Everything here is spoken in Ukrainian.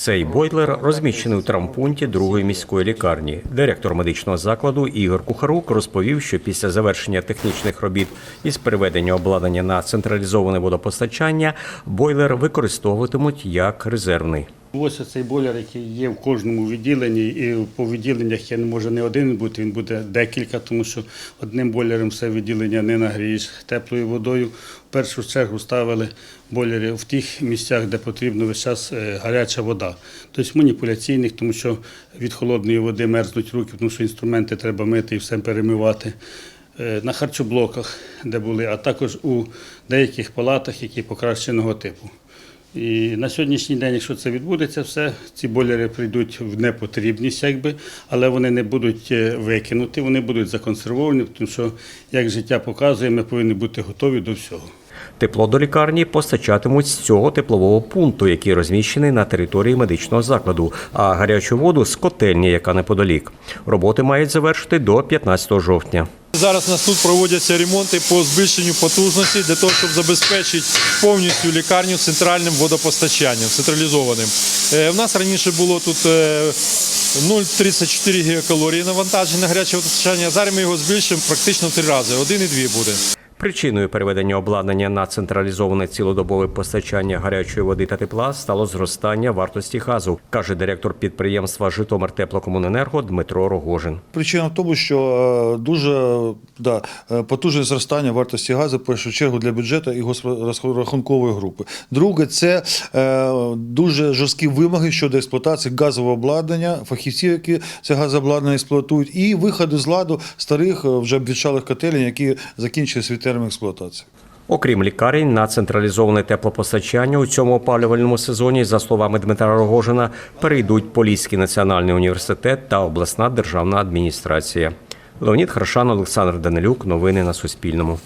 Цей бойлер розміщений у травмпункті другої міської лікарні. Директор медичного закладу Ігор Кухарук розповів, що після завершення технічних робіт із переведення обладнання на централізоване водопостачання бойлер використовуватимуть як резервний. Ось цей бойлер, який є в кожному відділенні, і по відділеннях я може не один бути, він буде декілька, тому що одним бойлером все відділення не нагрієш теплою водою. В першу чергу ставили бойлери в тих місцях, де потрібно весь час е, гаряча вода. Тобто маніпуляційних, тому що від холодної води мерзнуть руки, тому що інструменти треба мити і все перемивати. Е, На харчоблоках, де були, а також у деяких палатах, які покращеного типу. І на сьогоднішній день, якщо це відбудеться, все ці бойлери прийдуть в непотрібність, якби, але вони не будуть е, викинуті, вони будуть законсервовані, тому що, як життя показує, ми повинні бути готові до всього. Тепло до лікарні постачатимуть з цього теплового пункту, який розміщений на території медичного закладу, а гарячу воду з котельні, яка неподалік. Роботи мають завершити до 15 жовтня. Зараз у нас тут проводяться ремонти по збільшенню потужності для того, щоб забезпечити повністю лікарню центральним водопостачанням, централізованим. Е, У нас раніше було тут е, 0,34 гігакалорії навантаження на гаряче водопостачання, зараз ми його збільшимо практично в три рази, 1,2 буде. Причиною переведення обладнання на централізоване цілодобове постачання гарячої води та тепла стало зростання вартості газу, каже директор підприємства Житомир Теплокомуненерго Дмитро Рогожин. Причина в тому, що е, дуже да, е, потужне зростання вартості газу, в першу чергу для бюджету і розрахункової групи. Друге, це е, дуже жорсткі вимоги щодо експлуатації газового обладнання, фахівців, які це газообладнання експлуатують, і виходу з ладу старих вже обвічалих котелень, які закінчили свій термін експлуатації. Окрім лікарень, на централізоване теплопостачання у цьому опалювальному сезоні, за словами Дмитра Рогожина, перейдуть Поліський національний університет та обласна державна адміністрація. Леонід Харшан, Олександр Данилюк. Новини на Суспільному.